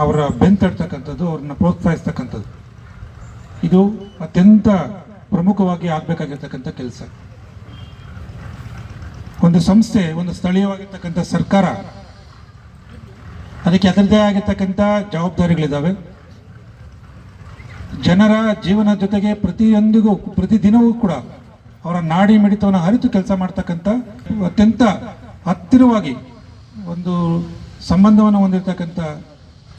ಅವರ ಬೆಂತಡ್ತಕ್ಕಂಥದ್ದು, ಅವ್ರನ್ನ ಪ್ರೋತ್ಸಾಹಿಸ್ತಕ್ಕಂಥದ್ದು. ಇದು ಅತ್ಯಂತ ಪ್ರಮುಖವಾಗಿ ಆಗಬೇಕಾಗಿರ್ತಕ್ಕಂಥ ಕೆಲಸ. ಒಂದು ಸಂಸ್ಥೆ, ಒಂದು ಸ್ಥಳೀಯವಾಗಿರ್ತಕ್ಕಂಥ ಸರ್ಕಾರ, ಅದಕ್ಕೆ ಅದರದೇ ಆಗಿರ್ತಕ್ಕಂಥ ಜವಾಬ್ದಾರಿಗಳಿದ್ದಾವೆ. ಜನರ ಜೀವನ ಜೊತೆಗೆ ಪ್ರತಿಯೊಂದಿಗೂ, ಪ್ರತಿದಿನವೂ ಕೂಡ ಅವರ ನಾಡಿ ಮಿಡಿತವನ್ನು ಅರಿತು ಕೆಲಸ ಮಾಡ್ತಕ್ಕಂಥ ಅತ್ಯಂತ ಹತ್ತಿರವಾಗಿ ಒಂದು ಸಂಬಂಧವನ್ನು ಹೊಂದಿರತಕ್ಕಂಥ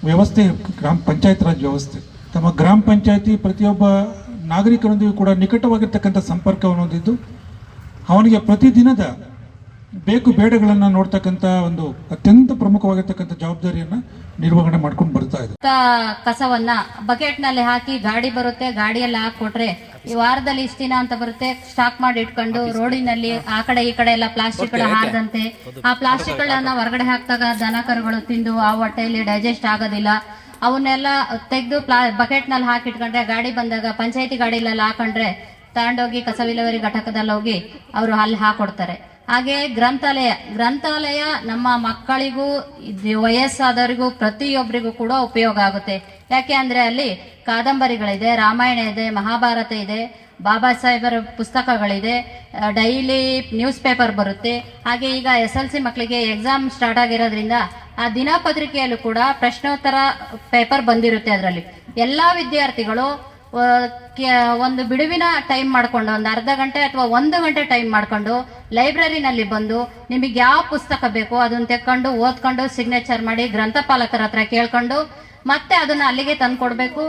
ವ್ಯವಸ್ಥೆ, ಗ್ರಾಮ ಪಂಚಾಯತ್ ರಾಜ್ ವ್ಯವಸ್ಥೆ. ತಮ್ಮ ಗ್ರಾಮ ಪಂಚಾಯತಿ ಪ್ರತಿಯೊಬ್ಬ ನಾಗರಿಕರೊಂದಿಗೂ ಕೂಡ ನಿಕಟವಾಗಿರ್ತಕ್ಕಂಥ ಸಂಪರ್ಕವನ್ನು ಹೊಂದಿದ್ದು, ಅವನಿಗೆ ಪ್ರತಿದಿನದ ಬೇಕು ಬೇಡಗಳನ್ನು ನೋಡ್ತಕ್ಕಂತ ಒಂದು ಅತ್ಯಂತ ಪ್ರಮುಖವಾಗಿರ್ತಕ್ಕಂಥ ಜವಾಬ್ದಾರಿಯನ್ನ ನಿರ್ವಹಣೆ ಮಾಡ್ಕೊಂಡು ಬರ್ತಾ ಇದೆ. ಕಸವನ್ನ ಬಕೆಟ್ನಲ್ಲಿ ಹಾಕಿ ಗಾಡಿ ಬರುತ್ತೆ ಗಾಡಿಯಲ್ಲಿ ಹಾಕೊಟ್ರೆ ಈ ವಾರದಲ್ಲಿ ಇಷ್ಟ ದಿನ ಅಂತ ಬರುತ್ತೆ ಸ್ಟಾಕ್ ಮಾಡಿ ಇಟ್ಕೊಂಡು ರೋಡಿನಲ್ಲಿ ಆ ಕಡೆ ಈ ಕಡೆ ಎಲ್ಲ ಪ್ಲಾಸ್ಟಿಕ್ಗಳು ಹಾರದಂತೆ ಆ ಪ್ಲಾಸ್ಟಿಕ್ ಗಳನ್ನ ಹೊರಗಡೆ ಹಾಕಿದಾಗ ದನ ಕರುಗಳು ತಿಂದು ಆ ಹೊಟ್ಟೆಯಲ್ಲಿ ಡೈಜೆಸ್ಟ್ ಆಗೋದಿಲ್ಲ. ಅವನ್ನೆಲ್ಲ ತೆಗೆದು ಪ್ಲಾ ಬಕೆಟ್ನಲ್ಲಿ ಹಾಕಿಟ್ಕೊಂಡ್ರೆ ಗಾಡಿ ಬಂದಾಗ ಪಂಚಾಯತಿ ಗಾಡಿಲೆಲ್ಲ ಹಾಕೊಂಡ್ರೆ ತಗೊಂಡೋಗಿ ಕಸ ವಿಲೇವಾರಿ ಘಟಕದಲ್ಲಿ ಹೋಗಿ ಅವರು ಅಲ್ಲಿ ಹಾಕೊಡ್ತಾರೆ. ಹಾಗೆ ಗ್ರಂಥಾಲಯ. ಗ್ರಂಥಾಲಯ ನಮ್ಮ ಮಕ್ಕಳಿಗೂ ವಯಸ್ಸಾದವರಿಗೂ, ಪ್ರತಿಯೊಬ್ಬರಿಗೂ ಕೂಡ ಉಪಯೋಗ ಆಗುತ್ತೆ. ಯಾಕೆ ಅಂದರೆ ಅಲ್ಲಿ ಕಾದಂಬರಿಗಳಿದೆ, ರಾಮಾಯಣ ಇದೆ, ಮಹಾಭಾರತ ಇದೆ, ಬಾಬಾ ಸಾಹೇಬರ ಪುಸ್ತಕಗಳಿದೆ ಡೈಲಿ ನ್ಯೂಸ್ ಪೇಪರ್ ಬರುತ್ತೆ. ಹಾಗೆ ಈಗ ಎಸ್ ಎಲ್ ಸಿ ಮಕ್ಕಳಿಗೆ ಎಕ್ಸಾಮ್ ಸ್ಟಾರ್ಟ್ ಆಗಿರೋದ್ರಿಂದ ಆ ದಿನಪತ್ರಿಕೆಯಲ್ಲೂ ಕೂಡ ಪ್ರಶ್ನೋತ್ತರ ಪೇಪರ್ ಬಂದಿರುತ್ತೆ ಅದರಲ್ಲಿ. ಎಲ್ಲ ವಿದ್ಯಾರ್ಥಿಗಳು ಒಂದು ಬಿಡುವಿನ ಟೈಮ್ ಮಾಡ್ಕೊಂಡು, ಒಂದು ಅರ್ಧ ಗಂಟೆ ಅಥವಾ ಒಂದು ಗಂಟೆ ಟೈಮ್ ಮಾಡ್ಕೊಂಡು ಲೈಬ್ರರಿನಲ್ಲಿ ಬಂದು ನಿಮಗೆ ಯಾವ ಪುಸ್ತಕ ಬೇಕು ಅದನ್ನ ತೆಕ್ಕೊಂಡು, ಓದ್ಕೊಂಡು ಸಿಗ್ನೇಚರ್ ಮಾಡಿ ಗ್ರಂಥಪಾಲಕರ ಹತ್ರ ಕೇಳ್ಕೊಂಡು ಮತ್ತೆ ಅದನ್ನ ಅಲ್ಲಿಗೆ ತಂದು ಕೊಡ್ಬೇಕು